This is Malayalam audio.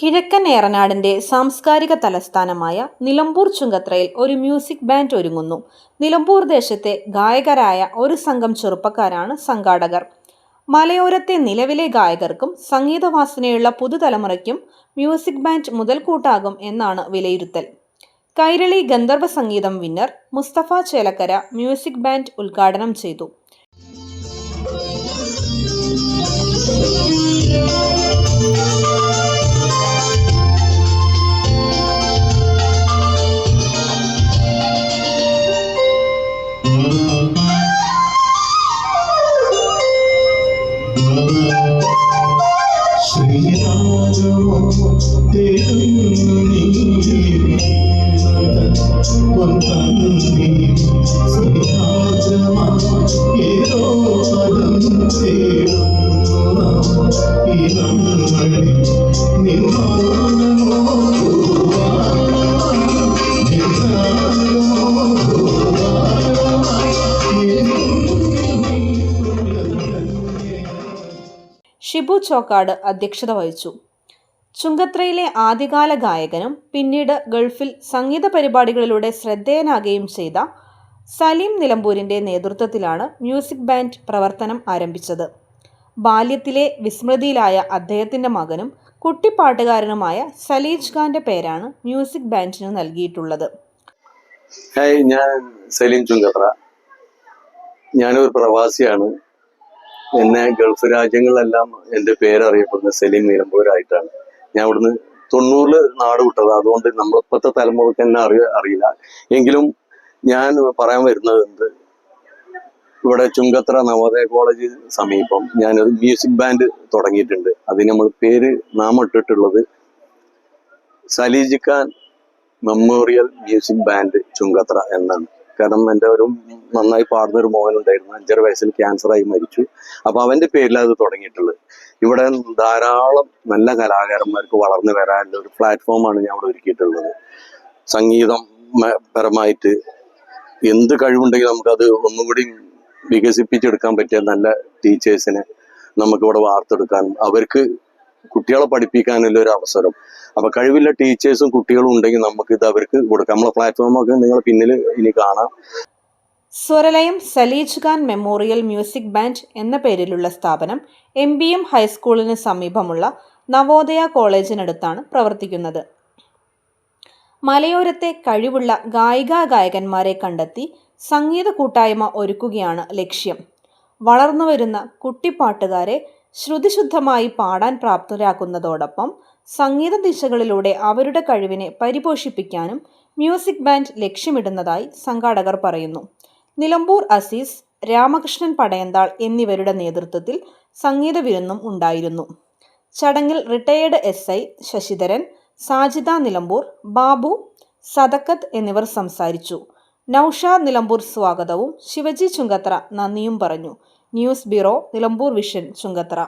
കിഴക്കൻ ഏറനാടിന്റെ സാംസ്കാരിക തലസ്ഥാനമായ നിലമ്പൂർ ചുങ്കത്രയിൽ ഒരു മ്യൂസിക് ബാൻഡ് ഒരുങ്ങുന്നു. നിലമ്പൂർ ദേശത്തെ ഗായകരായ ഒരു സംഘം ചെറുപ്പക്കാരാണ് സംഘാടകർ. മലയോരത്തെ നിലവിലെ ഗായകർക്കും സംഗീതവാസനയുള്ള പുതുതലമുറയ്ക്കും മ്യൂസിക് ബാൻഡ് മുതൽക്കൂട്ടാകും എന്നാണ് വിലയിരുത്തൽ. Kairali Gandharva Sangeetham winner Mustafa Chelakkara music band ഉദ്ഘാടനം ചെയ്തു. ഷിബു ചോക്കാട് അധ്യക്ഷത വഹിച്ചു ചുങ്കത്രയിലെ ആദ്യകാല ഗായകനും പിന്നീട് ഗൾഫിൽ സംഗീത പരിപാടികളിലൂടെ ശ്രദ്ധേയനാകുകയും ചെയ്ത സലീം നിലമ്പൂരിന്റെ നേതൃത്വത്തിലാണ് മ്യൂസിക് ബാൻഡ് പ്രവർത്തനം ആരംഭിച്ചത്. ബാല്യത്തിലെ വിസ്മൃതിയിലായ അദ്ദേഹത്തിന്റെ മകനും കുട്ടിപ്പാട്ടുകാരനുമായ സലീജ് ഖാന്റെ പേരാണ് മ്യൂസിക് ബാൻഡിന് നൽകിയിട്ടുള്ളത്. ഹായ് ഞാൻ സലീം ചുങ്കത്ര. ഞാനൊരു പ്രവാസിയാണ്. എന്നെ ഗൾഫ് രാജ്യങ്ങളിലെല്ലാം എന്റെ പേരറിയപ്പെടുന്ന സലീം നിലമ്പൂരായിട്ടാണ്. ഞാൻ ഇവിടുന്ന് തൊണ്ണൂറിൽ നാട് വിട്ടത്. അതുകൊണ്ട് നമ്മളിപ്പോഴത്തെ തലമുറയ്ക്ക് എന്നെ അറിയ അറിയില്ല. എങ്കിലും ഞാൻ പറയാൻ വരുന്നത് എന്ത്? ഇവിടെ ചുങ്കത്ര നവോദയ കോളേജ് സമീപം ഞാനൊരു മ്യൂസിക് ബാൻഡ് തുടങ്ങിയിട്ടുണ്ട്. അതിന് നമ്മൾ പേര് നാമം ഇട്ടിട്ടുള്ളത് Saleej memorial music band Chungathara എന്നാണ്. കാരണം എന്റെ ഒരു നന്നായി പാടുന്ന ഒരു മോഹനുണ്ടായിരുന്നു. അഞ്ചര വയസ്സിൽ ക്യാൻസറായി മരിച്ചു. അപ്പൊ അവന്റെ പേരിലാണ് അത് തുടങ്ങിയിട്ടുള്ളത്. ഇവിടെ ധാരാളം നല്ല കലാകാരന്മാർക്ക് വളർന്നു വരാനുള്ള ഒരു പ്ലാറ്റ്ഫോമാണ് ഞാൻ ഇവിടെ ഒരുക്കിയിട്ടുള്ളത്. സംഗീതം പരമായിട്ട് എന്ത് കഴിവുണ്ടെങ്കിൽ നമുക്കത് ഒന്നുകൂടി വികസിപ്പിച്ചെടുക്കാൻ പറ്റിയ നല്ല ടീച്ചേഴ്സിനെ നമുക്കിവിടെ വാർത്തെടുക്കാൻ അവർക്ക് കുട്ടികളെ പഠിപ്പിക്കാനുള്ള ഒരു അവസരം. അപ്പൊ കഴിവില്ല ടീച്ചേഴ്സും കുട്ടികളും ഉണ്ടെങ്കിൽ നമുക്ക് ഇത് അവർക്ക് കൊടുക്കാം. നമ്മളെ പ്ലാറ്റ്ഫോമൊക്കെ നിങ്ങൾ പിന്നിൽ ഇനി കാണാം. Swaralayam Saleej Khan memorial music band എന്ന പേരിലുള്ള സ്ഥാപനം എം ബി എം ഹൈസ്കൂളിന് സമീപമുള്ള നവോദയ കോളേജിനടുത്താണ് പ്രവർത്തിക്കുന്നത്. മലയോരത്തെ കഴിവുള്ള ഗായിക ഗായകന്മാരെ കണ്ടെത്തി സംഗീത കൂട്ടായ്മ ഒരുക്കുകയാണ് ലക്ഷ്യം. വളർന്നുവരുന്ന കുട്ടിപ്പാട്ടുകാരെ ശ്രുതിശുദ്ധമായി പാടാൻ പ്രാപ്തരാക്കുന്നതോടൊപ്പം സംഗീത ദിശകളിലൂടെ അവരുടെ കഴിവിനെ പരിപോഷിപ്പിക്കാനും മ്യൂസിക് ബാൻഡ് ലക്ഷ്യമിടുന്നതായി സംഘാടകർ പറയുന്നു. നിലമ്പൂർ അസീസ് രാമകൃഷ്ണൻ പടയന്താൾ എന്നിവരുടെ നേതൃത്വത്തിൽ സംഗീത വിരുന്നും ഉണ്ടായിരുന്നു. ചടങ്ങിൽ retired S I Sasidharan Sajida Nilambur Babu Sadakkath എന്നിവർ സംസാരിച്ചു. നൌഷാദ് നിലമ്പൂർ സ്വാഗതവും ശിവജി ചുങ്കത്ര നന്ദിയും പറഞ്ഞു. News bureau Nilambur Vision Chungathara.